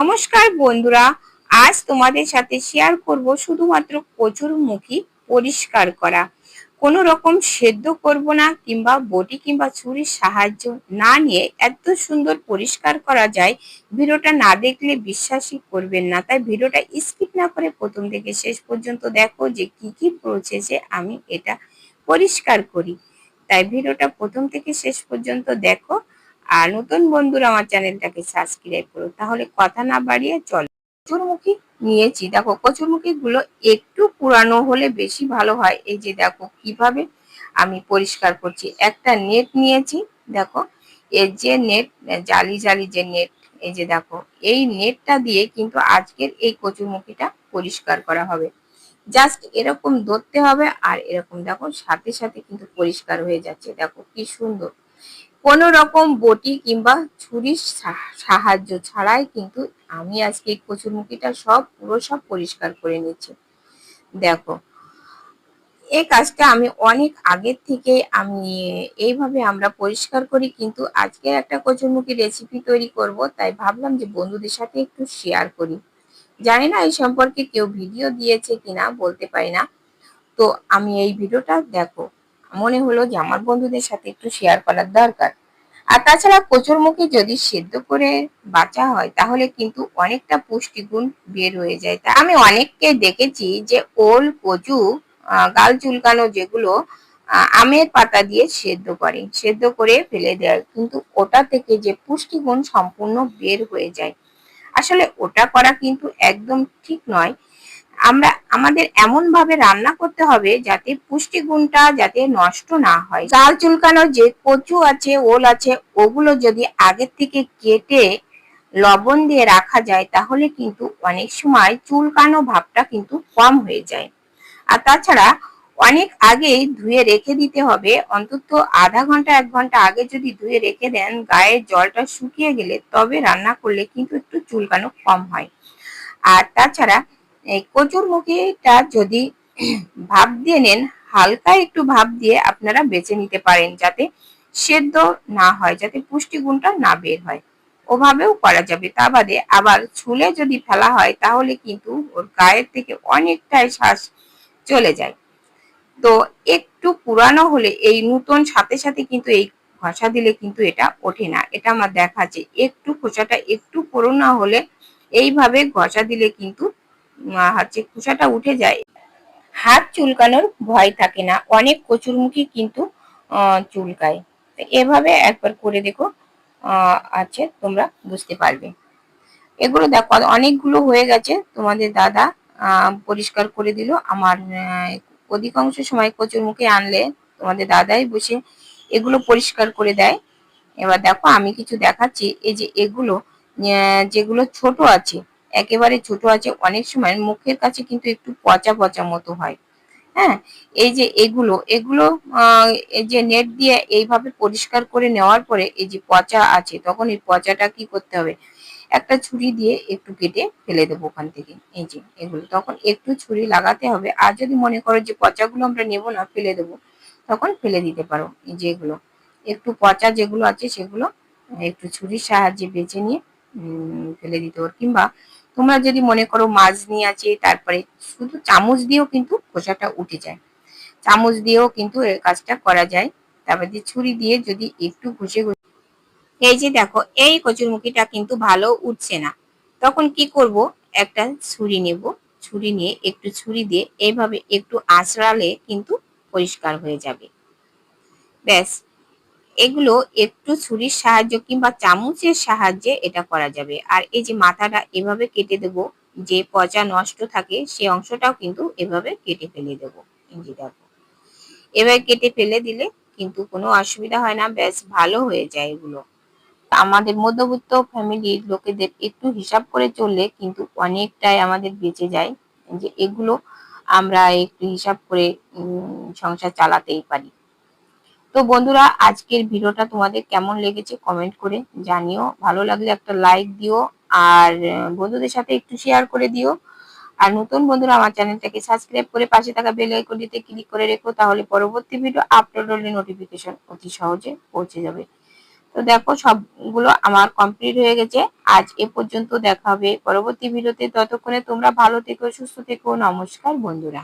নমস্কার বন্ধুরা, আজ তোমাদের সাথে শেয়ার করব শুধুমাত্র কচুর মুখী পরিষ্কার করা। কোনো রকম সেদ্ধ করব না কিংবা বটি কিংবা ছুরির সাহায্য না নিয়ে এত সুন্দর পরিষ্কার করা যায়, ভিডিওটা না দেখলে বিশ্বাসই করবেন না। তাই ভিডিওটা স্কিপ না করে প্রথম থেকে শেষ পর্যন্ত দেখো যে কি কি প্রসেসে আমি এটা পরিষ্কার করি। তাই ভিডিওটা প্রথম থেকে শেষ পর্যন্ত দেখো। আর নতুন বন্ধুরা আমার চ্যানেলটাকে সাবস্ক্রাইব করো, তাহলে কথা না বাড়িয়ে চলো। কচুরমুখী নিয়েছি। দেখো কচুরমুখী গুলো একটু পুরানো হলে বেশি ভালো হয়। এই যে দেখো, কীভাবে আমি পরিষ্কার করছি। একটা নেট নিয়েছি, দেখো, এর যে নেট জালি জালি যে নেট এই যে দেখো, এই নেটটা দিয়ে কিন্তু আজকের এই কচুরমুখীটা পরিষ্কার করা হবে। জাস্ট এরকম ধরতে হবে আর এরকম দেখো, সাথে সাথে কিন্তু পরিষ্কার হয়ে যাচ্ছে। দেখো, কি সুন্দর। কোনো রকম বটি কিংবা ছুরির সাহায্য ছাড়াই কিন্তু আমি আজকে এই কচুরমুখিটা সব পুরো সব পরিষ্কার করে নিচ্ছি। দেখো, এই কাজটা আমি অনেক আগের থেকে আমি এইভাবে আমরা পরিষ্কার করি, কিন্তু আজকে একটা কচুরমুখী রেসিপি তৈরি করব, তাই ভাবলাম যে বন্ধুদের সাথে একটু শেয়ার করি। জানি না এই সম্পর্কে কেউ ভিডিও দিয়েছে কিনা, বলতে পারি না। তো আমি এই ভিডিওটা দেখো মনে হলো যে আমার বন্ধুদের সাথে একটু শেয়ার করার দরকার। আর তাছাড়া কচুরমুখী যদি সেদ্ধ করে বাঁচা হয়, তাহলে কিন্তু অনেকটা পুষ্টিগুণ বের হয়ে যায়। তা আমি অনেককে দেখেছি যে ওল, কচু গাল চুলকানো যেগুলো আমের পাতা দিয়ে সেদ্ধ করে সেদ্ধ করে ফেলে দেয়। কিন্তু ওটা থেকে যে পুষ্টিগুণ সম্পূর্ণ বের হয়ে যায়। আসলে ওটা করা কিন্তু একদম ঠিক নয়। আমরা আমাদের এমন ভাবে রান্না করতে হবে যাতে পুষ্টিগুণটা যাতে নষ্ট না হয়। চাল চুলকানো যে কচু আছে, ওল আছে, ওগুলো যদি আগের থেকে কেটে লবণ দিয়ে রাখা যায়, তাহলে কিন্তু অনেক সময় চুলকানো ভাবটা কিন্তু কম হয়ে যায়। আর তাছাড়া অনেক আগেই ধুয়ে রেখে দিতে হবে। অন্তত আধা ঘণ্টা, এক ঘণ্টা আগে যদি ধুয়ে রেখে দেন গায়ের জলটা শুকিয়ে গেলে তবে রান্না করলে কিন্তু একটু চুলকানো কম হয়। আর তাছাড়া এই কচুর মুখিটা যদি ভাব দিয়ে নেন, হালকা একটু ভাব দিয়ে আপনারা বেছে নিতে পারেন যাতে সেদ্ধ না হয়, যাতে পুষ্টিগুণটা না বের হয়। ওভাবেও করা যাবে। তা বাদে আবার ছুলে যদি ফেলা হয়, তাহলে কিন্তু ওর গায়ের থেকে অনেকটাই শ্বাস চলে যায়। তো একটু পুরানো হলে এই নতুন সাথে সাথে কিন্তু এই ঘষা দিলে কিন্তু এটা ওঠে না। এটা আমার দেখা আছে একটু খোসাটা একটু পুরোনো হলে এইভাবে ঘষা দিলে কিন্তু হচ্ছে খোসাটা উঠে যায়। হাত চুলকানোর ভয় থাকে না, অনেক কচুরমুখী কিন্তু চুলকায়। এভাবে একবার করে দেখো আছে, তোমরা বুঝতে পারবে। এগুলো দেখো, অনেকগুলো হয়ে গেছে, তোমাদের দাদা পরিষ্কার করে দিল। আমার অধিকাংশ সময় কচুর মুখে আনলে তোমাদের দাদাই বসে এগুলো পরিষ্কার করে দেয়। এবার দেখো, আমি কিছু দেখাচ্ছি, এই যে এগুলো যেগুলো ছোট আছে একেবারে ছোট আছে, অনেক সময় মুখের কাছে কিন্তু একটু পচা পচা মতো হয়। হ্যাঁ এই যে এগুলো এগুলো যে নেট দিয়ে এইভাবে পরিষ্কার করে নেওয়ার পরে এই যে পচা আছে, তখন এই পচাটা কি করতে হবে? একটা ছুরি দিয়ে একটু কেটে ফেলে দেবো ওখান থেকে, এই যে এগুলো। তখন একটু ছুরি লাগাতে হবে, আর যদি মনে করো যে পচাগুলো আমরা নেব না, ফেলে দেবো, তখন ফেলে দিতে পারো, এই যে এগুলো। একটু পচা যেগুলো আছে সেগুলো, একটু ছুরির সাহায্যে বেছে নিয়ে ফেলে দিতে পারো কিংবা তোমরা যদি মনে করো মাছ নিয়ে আছে, তারপরে শুধু চামচ দিয়েও কিন্তু খোসাটা উঠে যায়। চামচ দিয়েও কিন্তু এই কাজটা করা যায়। তারপর তারপরে ছুরি দিয়ে যদি একটু ঘষে এই যে দেখো, এই কচুরমুখিটা কিন্তু ভালো উঠছে না। তখন কি করব? একটা ছুরি নেব। ছুরি নিয়ে একটু ছুরি দিয়ে এইভাবে একটু আঁচড়ালে কিন্তু পরিষ্কার হয়ে যাবে। ব্যাস। এগুলো একটু ছুরির সাহায্য কিংবা চামচের সাহায্যে এটা করা যাবে। আর এই যে মাথাটা এভাবে কেটে দেব, যে পচা নষ্ট থাকে সে অংশটাও কিন্তু এভাবে কেটে ফেলে দেব। যে দেখো। এভাবে কেটে ফেলে দিলে কিন্তু কোনো অসুবিধা হয় না বেশ ভালো হয়ে যায় এগুলো। আমাদের মধ্যবিত্ত ফ্যামিলির লোকেদের একটু হিসাব করে চললে কিন্তু অনেকটাই আমাদের বেঁচে যায়। যে এগুলো আমরা একটু হিসাব করে সংসার চালাতেই পারি। তো বন্ধুরা, আজকের ভিডিওটা তোমাদের কেমন লেগেছে কমেন্ট করে জানিও। ভালো লাগলে একটা লাইক দিও, আর বন্ধুদের সাথে একটু শেয়ার করে দিও। আর নতুন বন্ধুরা, আমার চ্যানেলটাকে সাবস্ক্রাইব করে পাশে থাকা বেল আইকনটিতে ক্লিক করে রেখো, তাহলে পরবর্তী ভিডিও আপলোড হলে নোটিফিকেশন অতি সহজে পৌঁছে যাবে। তো দেখো, সবগুলো আমার কমপ্লিট হয়ে গেছে। আজ এ পর্যন্ত দেখা হবে পরবর্তী ভিডিওতে ততক্ষণে তোমরা ভালো থেকো, সুস্থ থেকো। নমস্কার বন্ধুরা।